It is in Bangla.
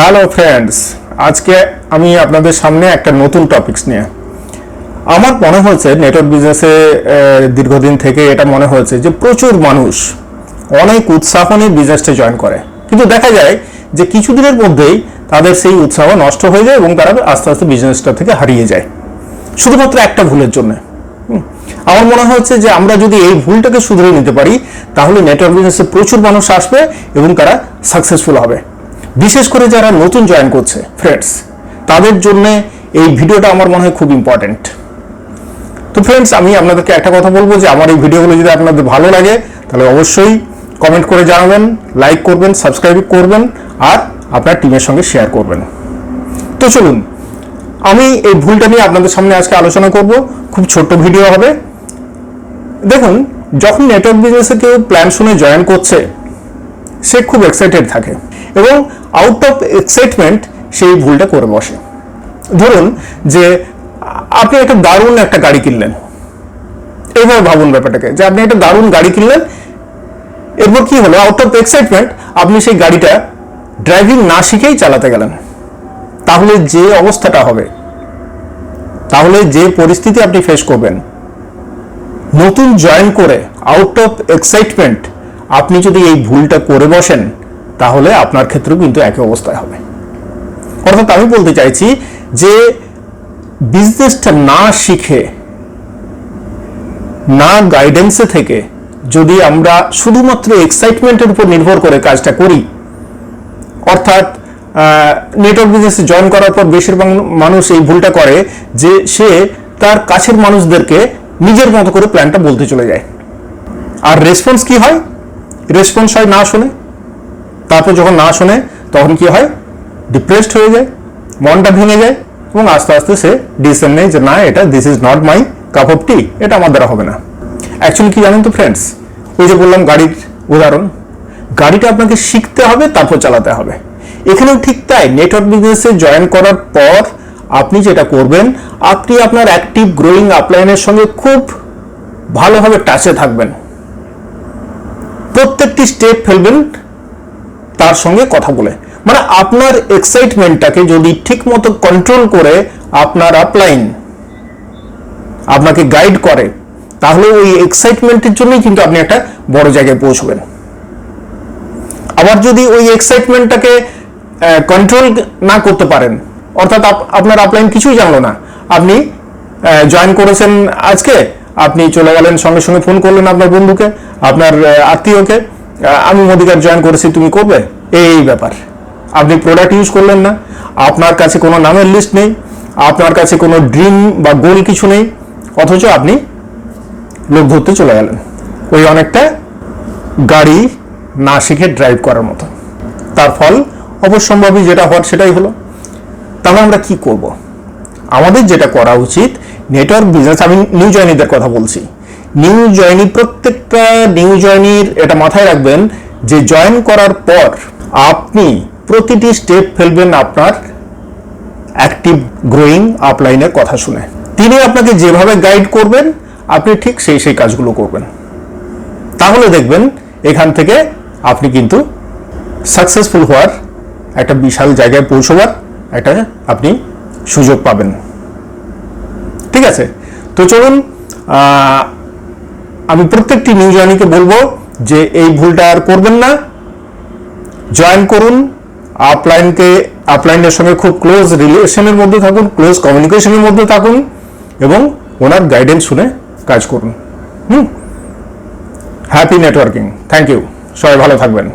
হ্যালো ফ্রেন্ডস আজকে আমি আপনাদের সামনে একটা নতুন টপিকস নিয়ে। আমার মনে হয়েছে নেটওয়ার্ক বিজনেসে দীর্ঘদিন থেকে এটা মনে হয়েছে যে প্রচুর মানুষ অনেক উৎসাহ নিয়ে বিজনেসটা জয়েন করে। কিন্তু দেখা যায় যে কিছুদিনের মধ্যেই তাদের সেই উৎসাহ নষ্ট হয়ে যায় এবং তারা আস্তে আস্তে বিজনেসটা থেকে হারিয়ে যায়। শুধুমাত্র একটা ভুলের জন্য। আমার মনে হচ্ছে যে আমরা যদি এই ভুলটাকে শুধরে নিতে পারি, তাহলে নেটওয়ার্ক বিজনেসে প্রচুর মানুষ আসবে এবং তারা সাকসেসফুল হবে। বিশেষ করে যারা নতুন জয়েন করছে ফ্রেন্ডস তাদের জন্য এই ভিডিওটা আমার মনে হয় খুব ইম্পর্ট্যান্ট তো ফ্রেন্ডস আমি আপনাদেরকে একটা কথা বলব যে আমার এই ভিডিওগুলো যদি আপনাদের ভালো লাগে, তাহলে অবশ্যই কমেন্ট করে জানাবেন লাইক করবেন সাবস্ক্রাইব করবেন, আর আপনার টিমের সঙ্গে শেয়ার করবেন। তো চলুন, আমি এই ভুলটা নিয়ে আপনাদের সামনে আজকে আলোচনা করব। খুব ছোট্ট ভিডিও হবে। দেখুন, যখন নেটওয়ার্ক বিজনেসে কেউ প্ল্যান শুনে জয়েন করছে, সে খুব এক্সাইটেড থাকে। এবং আউট অফ এক্সাইটমেন্ট সেই ভুলটা করে বসে। ধরুন যে, আপনি একটা দারুণ একটা গাড়ি কিনলেন। এইভাবে ভাবুন ব্যাপারটাকে যে, আপনি একটা দারুণ গাড়ি কিনলেন, এরপর কি হলো? আউট অফ এক্সাইটমেন্ট আপনি সেই গাড়িটা ড্রাইভিং না শিখেই চালাতে গেলেন। তাহলে যে অবস্থাটা হবে, তাহলে যে পরিস্থিতি আপনি ফেস করবেন, নতুন জয়েন করে আউট অফ এক্সাইটমেন্ট আপনি যদি এই ভুলটা করে বসেন তাহলে আপনার ক্ষেত্রেও কিন্তু একই অবস্থায় হবে। অর্থাৎ আমি বলতে চাইছি যে বিজনেসটা না শিখে, না গাইডেন্সে থেকে যদি আমরা শুধুমাত্র এক্সাইটমেন্টের উপর নির্ভর করে কাজটা করি, অর্থাৎ নেটওয়ার্ক বিজনেসে জয়েন করার পর বেশিরভাগ মানুষ এই ভুলটা করে যে সে তার কাছের মানুষদেরকে নিজের মতো করে প্ল্যানটা বলতে চলে যায়। আর রেসপন্স কি হয়? রেসপন্স হয় না শুনে। তারপর যখন না শোনে, তখন কি হয়? ডিপ্রেসড হয়ে যায়, মনটা ভেঙে যায় এবং আস্তে আস্তে সে ডিসিশন নেয় যে, না, এটা this is not my cup of tea এটা আমার দ্বারা হবে না। অ্যাকচুয়ালি কি জানেন তো ফ্রেন্ডস ওই যে বললাম গাড়ির উদাহরণ। গাড়িটা আপনাকে শিখতে হবে, তারপর চালাতে হবে। এখানেও ঠিক তাই নেটওয়ার্ক বিজনেসে জয়েন করার পর আপনি যেটা করবেন, আপনি আপনার অ্যাক্টিভ গ্রোয়িং আপলাইনের সঙ্গে খুব ভালোভাবে টাচে থাকবেন। প্রত্যেকটি স্টেপ ফেলবেন তার সঙ্গে কথা বলে। মানে আপনার এক্সাইটমেন্টটাকে যদি ঠিক মতো কন্ট্রোল করে আপনার আপলাইন আপনাকে গাইড করে, তাহলে ওই এক্সাইটমেন্টের জন্যই কিন্তু আপনি একটা বড় জায়গায় পৌঁছবেন। আবার যদি ওই এক্সাইটমেন্টটাকে কন্ট্রোল না করতে পারেন, অর্থাৎ আপনার আপলাইন কিছুই জানলো না, আপনি জয়েন করেছেন আজকে, আপনি চলে গেলেন, সঙ্গে সঙ্গে ফোন করলেন আপনার বন্ধুকে, আপনার আত্মীয়কে আমি মোদিকার জয়েন করেছি, তুমি করবে? এই ব্যাপার। আপনি প্রোডাক্ট ইউজ করলেন না। আপনার কাছে কোনো নামের লিস্ট নেই। আপনার কাছে কোনো ড্রিম বা গোল কিছু নেই। অথচ আপনি লোক ধরতে চলে গেলেন। ওই অনেকটা গাড়ি না শিখে ড্রাইভ করার মতো। তার ফল অবশ্যম্ভাবী যেটা হওয়ার সেটাই হলো। তাহলে আমরা কি করব? আমাদের যেটা করা উচিত নেটওয়ার্ক বিজনেস আমি নিউ জয়নিদের কথা বলছি। নিউ জয়নি প্রত্যেকটা নিউ জয়নির এটা মাথায় রাখবেন যে জয়েন করার পর আপনি প্রতিটি স্টেপ ফেলবেন আপনার অ্যাক্টিভ গ্রোয়িং আপলাইনের কথা শুনে। তিনি আপনাকে যেভাবে গাইড করবেন, আপনি ঠিক সেই সেই কাজগুলো করবেন। তাহলে দেখবেন এখান থেকে আপনি কিন্তু সাকসেসফুল হওয়ার একটা বিশাল জায়গায় পৌঁছবার একটা আপনি সুযোগ পাবেন। ঠিক আছে? তো চলুন আমি প্রত্যেকটি নিউ জয়নিকে বলব যে এই ভুলটা আর করবেন না। জয়েন করুন। আপলাইনকে আপলাইনের সঙ্গে খুব ক্লোজ রিলেশনের মধ্যে থাকুন ক্লোজ কমিউনিকেশনের মধ্যে থাকুন এবং ওনার গাইডেন্স শুনে কাজ করুন। হুম? হ্যাপি নেটওয়ার্কিং থ্যাংক ইউ সবাই ভালো থাকবেন।